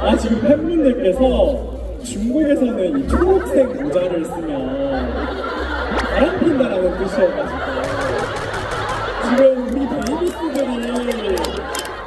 아 지금 팬분들께서 중국에서는 이 초록색 모자를 쓰면 바람 핀다라는 뜻이어가지고 지금 우리 베이비스들이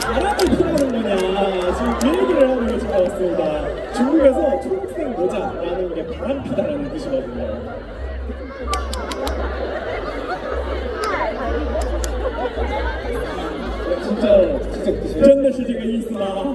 바람을 피라는 거냐 지금 그 얘기를 하고 계신 것 같습니다. 중국에서 초록색 모자라는 게 바람 피다라는 뜻이거든요. 진짜 진짜 뜻이에요. 真的是这个意思吗？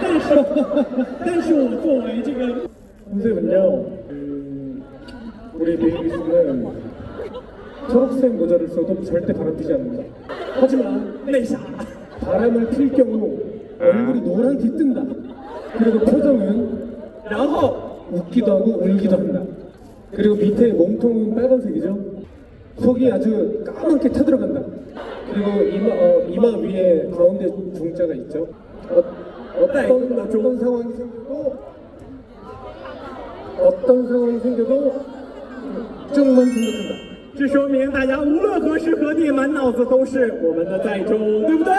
但是，但是我作为这个 컨셉은요, 음, 우리 베이비스는 초록색 모자를 써도 절대 바람 피지 않는다. 하지만 为啥？ 바람을 필 경우 얼굴이 노랗게 뜬다. 그리고 표정은 然后 웃기도 하고 울기도 한다. 그리고 밑에 몸통은 빨간색이죠. 속이 아주 까맣게 타들어간다. 그리고 이마, 어, 이마 위에 가운데 중자가 있죠. 어, 어떤, 어떤 상황이 생겨도 어떤 상황이 생겨도 쭉만 생각한다. 这说明大家无论何时何地满脑子都是我们的在中，对不对？